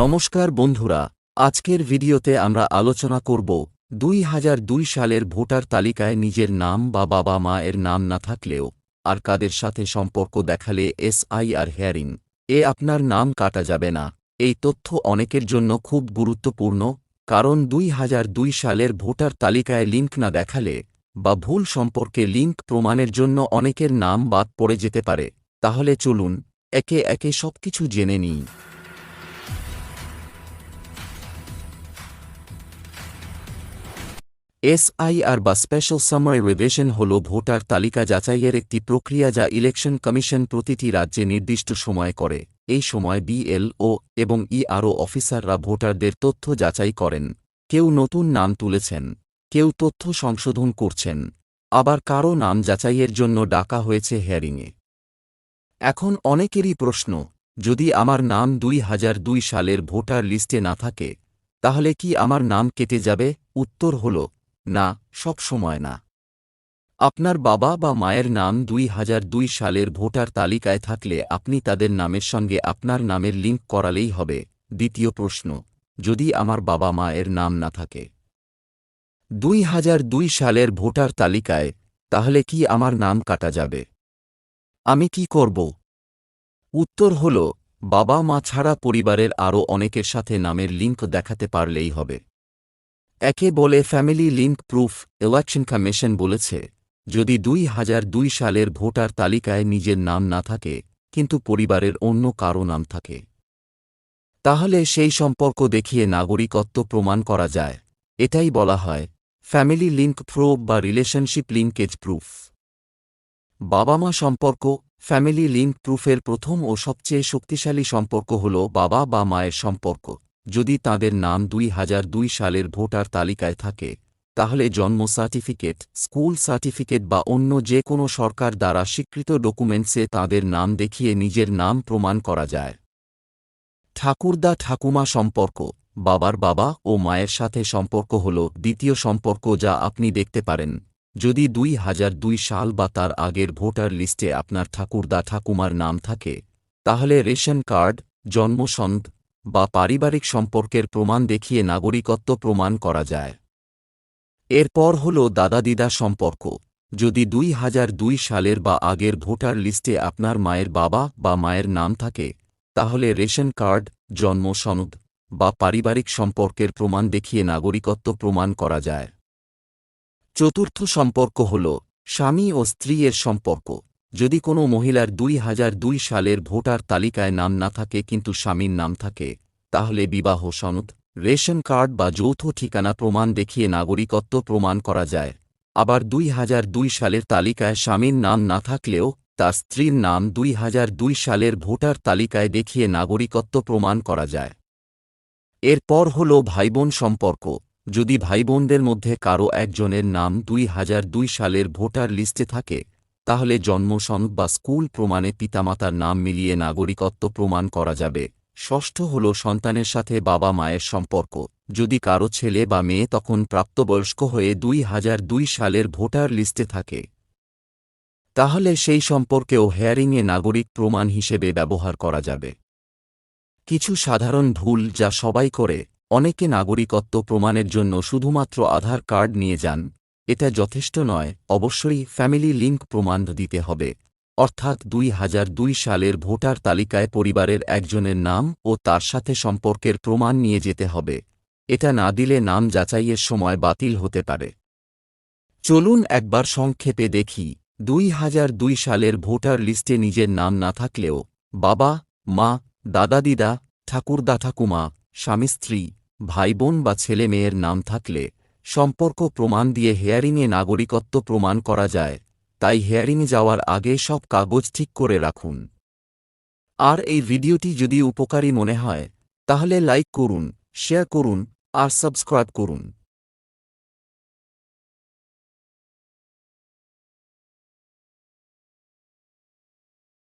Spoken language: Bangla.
নমস্কার বন্ধুরা, আজকের ভিডিওতে আমরা আলোচনা করব দুই হাজার দুই সালের ভোটার তালিকায় নিজের নাম বা বাবা মা এর নাম না থাকলেও আর কাদের সাথে সম্পর্ক দেখালে এসআইআর হেয়ারিং, এ আপনার নাম কাটা যাবে না। এই তথ্য অনেকের জন্য খুব গুরুত্বপূর্ণ, কারণ দুই হাজার দুই সালের ভোটার তালিকায় লিঙ্ক না দেখালে বা ভুল সম্পর্কে লিঙ্ক প্রমাণের জন্য অনেকের নাম বাদ পড়ে যেতে পারে। তাহলে চলুন, একে একে সবকিছু জেনে নিই। এসআইআর বা স্পেশাল সামারি রিভিশন হল ভোটার তালিকা যাচাইয়ের একটি প্রক্রিয়া যা ইলেকশন কমিশন প্রতিটি রাজ্যে নির্দিষ্ট সময় করে। এই সময় বিএলও এবং ইআরও অফিসাররা ভোটারদের তথ্য যাচাই করেন। কেউ নতুন নাম তুলেছেন। কেউ তথ্য সংশোধন করছেন। আবার কারও নাম যাচাইয়ের জন্য ডাকা হয়েছে হেয়ারিংয়ে। এখন অনেকেরই প্রশ্ন, যদি আমার নাম দুই হাজার দুই সালের ভোটার লিস্টে না থাকে, তাহলে কি আমার নাম কেটে যাবে? উত্তর হল না, সব সময় না। আপনার বাবা বা মায়ের নাম দুই দুই সালের ভোটার তালিকায় থাকলে আপনি তাদের নামের সঙ্গে আপনার নামের লিঙ্ক করালেই হবে। দ্বিতীয় প্রশ্ন, যদি আমার বাবা মায়ের নাম না থাকে। দুই হাজার দুই সালের ভোটার তালিকায়, তাহলে কি আমার নাম কাটা যাবে? আমি কি করব? উত্তর হল, বাবা মা ছাড়া পরিবারের আরও অনেকের সাথে নামের লিঙ্ক দেখাতে পারলেই হবে। একে বলে family link proof election commission বলেছে, যদি দুই হাজার দুই সালের ভোটার তালিকায় নিজের নাম না থাকে, কিন্তু পরিবারের অন্য কারও নাম থাকে। তাহলে সেই সম্পর্ক দেখিয়ে নাগরিকত্ব প্রমাণ করা যায়। এটাই বলা হয় ফ্যামিলি লিঙ্ক প্রুফ বা রিলেশনশিপ লিঙ্কেজ প্রুফ বাবা মা সম্পর্ক ফ্যামিলি লিঙ্ক প্রুফের প্রথম ও সবচেয়ে শক্তিশালী সম্পর্ক হল বাবা বা মায়ের সম্পর্ক। যদি তাদের নাম দুই হাজার দুই সালের ভোটার তালিকায় থাকে, তাহলে জন্ম সার্টিফিকেট, স্কুল সার্টিফিকেট বা অন্য যে কোনো সরকার দ্বারা স্বীকৃত ডকুমেন্টসে তাদের নাম দেখিয়ে নিজের নাম প্রমাণ করা যায়। ঠাকুরদা ঠাকুমা সম্পর্ক, বাবার বাবা ও মায়ের সাথে সম্পর্ক হল দ্বিতীয় সম্পর্ক যা আপনি দেখতে পারেন। যদি দুই হাজার দুই সাল বা তার আগের ভোটার লিস্টে আপনার ঠাকুরদা ঠাকুমার নাম থাকে, তাহলে রেশন কার্ড জন্মসন্ধ বা পারিবারিক সম্পর্কের প্রমাণ দেখিয়ে নাগরিকত্ব প্রমাণ করা যায়। এরপর হল দাদাদিদা সম্পর্ক। যদি দুই দুই সালের বা আগের ভোটার লিস্টে আপনার মায়ের বাবা বা মায়ের নাম থাকে, তাহলে রেশন কার্ড, জন্ম সনদ বা পারিবারিক সম্পর্কের প্রমাণ দেখিয়ে নাগরিকত্ব প্রমাণ করা যায়। চতুর্থ সম্পর্ক হল স্বামী ও স্ত্রী এর সম্পর্ক। যদি কোনো মহিলার দুই হাজার দুই সালের ভোটার তালিকায় নাম না থাকে কিন্তু স্বামীর নাম থাকে, তাহলে বিবাহ সনদ, রেশন কার্ড বা যৌথ ঠিকানা প্রমাণ দেখিয়ে নাগরিকত্ব প্রমাণ করা যায়। আবার দুই হাজার দুই সালের তালিকায় স্বামীর নাম না থাকলেও, তার স্ত্রীর নাম দুই হাজার দুই সালের ভোটার তালিকায় দেখিয়ে নাগরিকত্ব প্রমাণ করা যায়। এরপর হল ভাইবোন সম্পর্ক। যদি ভাইবোনদের মধ্যে কারও একজনের নাম দুই হাজার দুই সালের ভোটার লিস্টে থাকে তাহলে জন্ম সনদ বা স্কুল প্রমাণে পিতামাতার নাম মিলিয়ে নাগরিকত্ব প্রমাণ করা যাবে। ষষ্ঠ হল সন্তানের সাথে বাবা মায়ের সম্পর্ক। যদি কারও ছেলে বা মেয়ে তখন প্রাপ্তবয়স্ক হয়ে দুই হাজার দুই সালের ভোটার লিস্টে থাকে। তাহলে সেই সম্পর্কেও হেয়ারিংয়ে নাগরিক প্রমাণ হিসেবে ব্যবহার করা যাবে। কিছু সাধারণ ভুল যা সবাই করে, অনেকে নাগরিকত্ব প্রমাণের জন্য শুধুমাত্র আধার কার্ড নিয়ে যান। এটা যথেষ্ট নয়, অবশ্যই ফ্যামিলি লিঙ্ক প্রমাণ দিতে হবে। অর্থাৎ দুই হাজার দুই সালের ভোটার তালিকায় পরিবারের একজনের নাম ও তার সাথে সম্পর্কের প্রমাণ নিয়ে যেতে হবে। এটা না দিলে নাম যাচাইয়ের সময় বাতিল হতে পারে। চলুন একবার সংক্ষেপে দেখি, দুই হাজার দুই সালের ভোটার লিস্টে নিজের নাম না থাকলেও বাবা, মা, দাদা দিদা, ঠাকুরদা ঠাকুমা, স্বামী স্ত্রী ভাইবোন বা ছেলে মেয়ের নাম থাকলে সম্পর্ক প্রমাণ দিয়ে হেয়ারিংয়ে নাগরিকত্ব প্রমাণ করা যায়, তাই হেয়ারিংয়ে যাওয়ার আগে সব কাগজ ঠিক করে রাখুন। আর এই ভিডিওটি যদি উপকারী মনে হয়, তাহলে লাইক করুন, শেয়ার করুন, আর সাবস্ক্রাইব করুন।